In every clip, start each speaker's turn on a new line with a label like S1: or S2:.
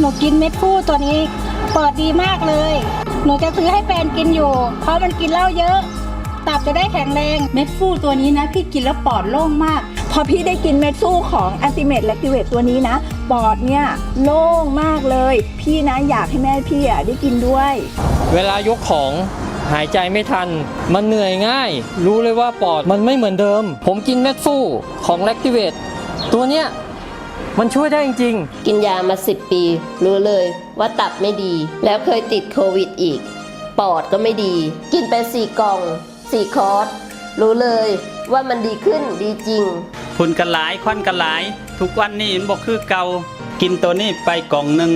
S1: หนูกินเม็ดฟูตัวนี้เปิดดีมากเลย หนูจะซื้อให้แฟนกินอยู่ เพราะมันกินเหล้าเยอะ ตับจะได้แข็งแรง
S2: เม็ดฟูตัวนี้นะ พี่กินแล้วปอดโล่งมาก
S3: พอพี่ได้กินเม็ดสู้ของอันติเมตและกิเวตตัวนี้นะ ปอดเนี่ยโล่งมากเลย พี่นะอยากให้แม่พี่อะได้กินด้วย
S4: เวลายกของหายใจไม่ทัน มันเหนื่อยง่าย รู้เลยว่าปอดมันไม่เหมือนเดิม ผมกินเม็ดฟูของแลคติเวตตัวเนี้ย มันช่วยได้จริง
S5: กินยามา 10 ปี รู้เลยว่าตับไม่ดี แล้วเคยติดโควิดอีก ปอดก็ไม่ดี กินไปสี่กล่องสี่คอร์สรู้เลยว่ามันดีขึ้นดีจริง
S6: พุ่นกันหลายควันกันหลาย ทุกวันนี้มันบอกคือเก่ากินตัวนี้ไปกล่องหนึ่ง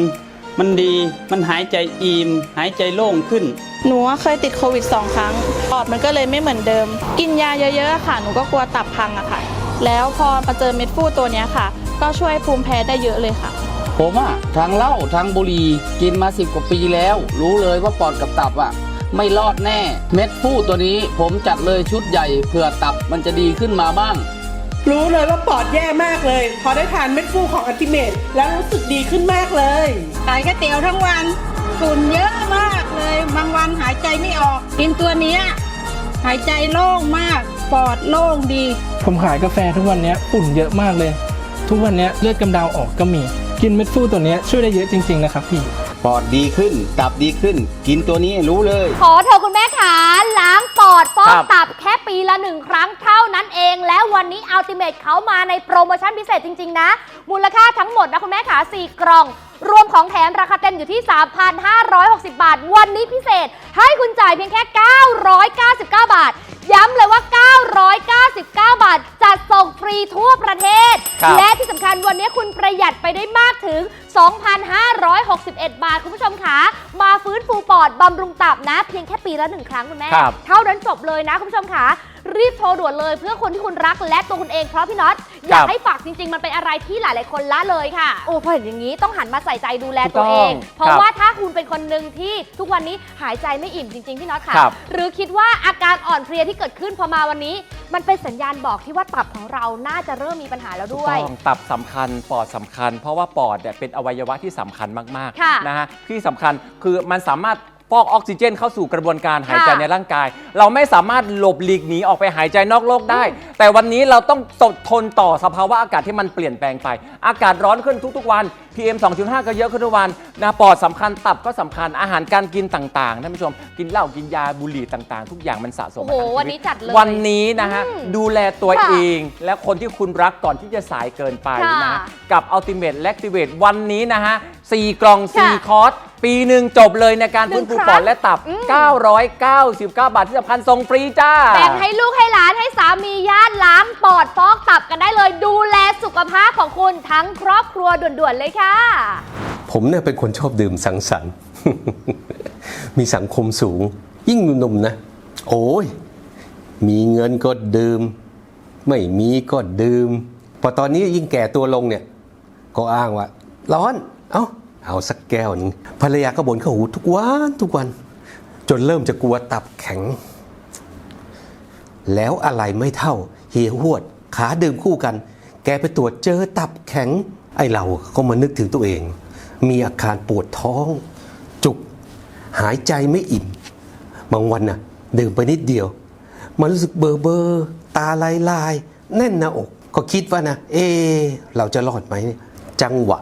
S6: มันดีมันหายใจอิ่มหายใจโล่งขึ้น
S7: หนูอะเคยติดโควิด 2 ครั้ง ปอดมันก็เลยไม่เหมือนเดิม กินยาเยอะๆอะค่ะ หนูก็กลัวตับพังอะค่ะ แล้วพอมาเจอเม็ดฟูตัวเนี้ยค่ะ ก็ช่วยภูมิแพ้ได้เยอะเลยค่ะ
S8: ผมอะทั้งเหล้าทั้งบุหรี่กินมาสิบกว่าปีแล้ว รู้เลยว่าปอดกับตับอะไม่รอดแน่ เม็ดฟูตัวนี้ผมจัดเลยชุดใหญ่เผื่อตับมันจะดีขึ้นมาบ้าง
S9: รู้เลยว่าปอดแย่มากเลย พอได้ทานเม็ดฟูของอัลติเมทแล้วรู้สึกดีขึ้นมากเลย
S1: ขายก๋วยเตี๋ยวทั้งวันฝุ่นเยอะมากเลย บางวันหายใจไม่ออกกินตัวเนี้ยหายใจโล่งมาก ปอดโล่งดี
S10: ผมขายกาแฟทุกวันเนี้ยฝุ่นเยอะมากเลย ทุกวันเนี้ยเลือดกำเดาออกก็มี กินเม็ดฟูตัวเนี้ยช่วยได้เยอะจริง ๆ นะครับพี่
S11: ปอดดีขึ้น ตับดีขึ้น กินตัวนี้รู้เลย
S12: ขอเธอะคุณแม่ขาล้างปอดฟอกตับแค่ปีละหนึ่งครั้งเท่านั้นเอง แล้ววันนี้อัลติเม e เขามาในโปรโมชั่นพิเศษจริง ๆ นะ มูลค่าทั้งหมดนะคุณแม่ขา4 กล่อง รวมของแถมราคาเต็มอยู่ที่ 3,560 บาท วันนี้พิเศษ ให้คุณจ่ายเพียงแค่ 999 บาท ย้ำเลยว่า 999 บาทจัดส่งฟรีทั่วประเทศ
S4: ครับ
S12: และที่สำคัญวันนี้คุณประหยัดไปได้มากถึง 2,561 บาท คุณผู้ชมคะมาฟื้นฟูปอดบำรุงตับนะ เพียงแค่ปีละหนึ่งครั้งคุณแม่
S4: ครับ
S12: เท่านั้นจบเลยนะคุณผู้ชมคะรีบโทรด่วนเลยเพื่อคนที่คุณรักและตัวคุณเองเพราะพี่น็อตอยากให้ฝากจริง ๆ มันเป็นอะไรที่หลาย ๆ คนละเลยค่ะ โอ้พอเห็นอย่างนี้ต้องหันมาใส่ใจดูแลตัวเอง
S4: ถูกต้อง
S12: เพราะ
S4: ครับ
S12: ว่าถ้าคุณเป็นคนหนึ่งที่ทุกวันนี้หายใจไม่อิ่มจริง ๆ พี่น็อตค่ะ
S4: ครับ
S12: หรือคิดว่าอาการอ่อนเพลียที่เกิดขึ้นพอมาวันนี้ มันเป็นสัญญาณบอกที่ว่าตับของเราน่าจะเริ่มมีปัญหาแล้ว
S13: ถูก
S12: ด้วย
S13: ต้องตับสำคัญปอดสำคัญ เพราะว่าปอดเนี่ยเป็นอวัยวะที่สำคัญมาก
S12: ค่ะ
S13: ๆนะฮะที่สำคัญคือมันสามารถ ฟอกออกซิเจนเข้าสู่กระบวนการหายใจ
S12: ค่ะ
S13: ในร่างกาย เราไม่สามารถหลบหลีกหนีออกไปหายใจนอกโลกได้ แต่วันนี้เราต้องตดทนต่อสภาวะอากาศที่มันเปลี่ยนแปลงไป อากาศร้อนขึ้นทุกๆวัน PM 2.5 ก็เยอะขึ้นทุกวันนะปอดสำคัญตับก็สำคัญอาหารการกินต่างๆท่านผู้ชมกินเหล้ากินยาบุหรี่ต่างๆ ทุกอย่างมันสะสม
S12: โอ้โห
S13: มาทั้งชี
S12: วันนี้จัดเลย
S13: วันนี้นะฮะ
S12: อืม
S13: ดูแลตัว
S12: ค่ะ
S13: เอง และคนที่คุณรักก่อนที่จะสายเกินไป
S12: ค่ะ
S13: นะกับ Ultimate Lactivate วันนี้นะฮะ4กล่อง
S12: ค่ะ
S13: 4 คอร์ส ปีหนึ่งจบเลยในการ
S12: หนึ่
S13: ฟื้น
S12: ง
S13: ฟู
S12: ครั้ง
S13: ปอดและตับ
S12: อืม
S13: 999 บาทที่สำคัญส่งฟรีจ้า
S12: แบ่งให้ลูกให้หลานให้สามีญาติล้างปอดฟอกตับกันได้เลย ดูแลสุขภาพของคุณทั้งครอบครัวด่วนๆเลยค่ะ
S11: ผมเนี่ยเป็นคนชอบดื่มสังสรรค์ มีสังคมสูง ยิ่งหนุ่มๆนะ โอ้ย มีเงินก็ดื่ม ไม่มีก็ดื่ม พอตอนนี้ยิ่งแก่ตัวลงเนี่ย ก็อ้างว่า ร้อน เอ้า เอาสักแก้วนึงภรรยาก็บ่นเข้าหูทุกวันทุกวัน จนเริ่มจะกลัวตับแข็ง แล้วอะไรไม่เท่าเฮียหวด ขาดื่มคู่กัน แกไปตรวจเจอตับแข็ง ไอเราก็มานึกถึงตัวเอง มีอาการปวดท้อง จุก หายใจไม่อิ่ม บางวันน่ะ ดื่มไปนิดเดียว มันรู้สึกเบอร์เบอร์ตาลายลาย แน่นหน้าอก ก็คิดว่านะ เอ เราจะรอดไหม จังหวะ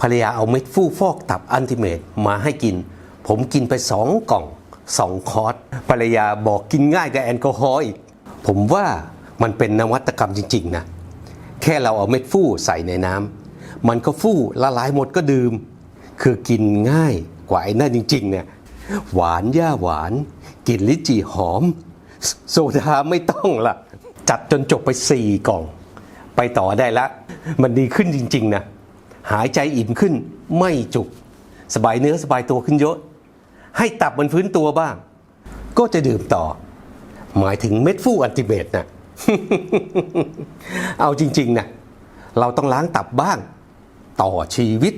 S11: ภรรยาเอาเม็ดฟูฟอกตับอันติเมตมาให้กิน ผมกินไปสองกล่องสองคอร์สภรรยาบอกกินง่ายกับแอลกอฮอล์อีก ผมว่ามันเป็นนวัตกรรมจริง ๆ นะ แค่เราเอาเม็ดฟู่ใส่ในน้ำมันก็ฟู่ละลายหมดก็ดื่ม คือกินง่ายกว่าไอ้นั่นจริง ๆ เนี่ย หวานย่าหวานกลิ่นลิจีหอม โซดาไม่ต้องละจัดจนจบไปสี่กล่อง ไปต่อได้ละ มันดีขึ้นจริง ๆ นะ หายใจอิ่มขึ้นไม่จุก สบายเนื้อสบายตัวขึ้นเยอะ ให้ตับมันฟื้นตัวบ้าง ก็จะดื่มต่อ หมายถึงเม็ดฟู่อันติเมตนะเอาจริง ๆนะเราต้องล้างตับบ้าง ต่อชีวิต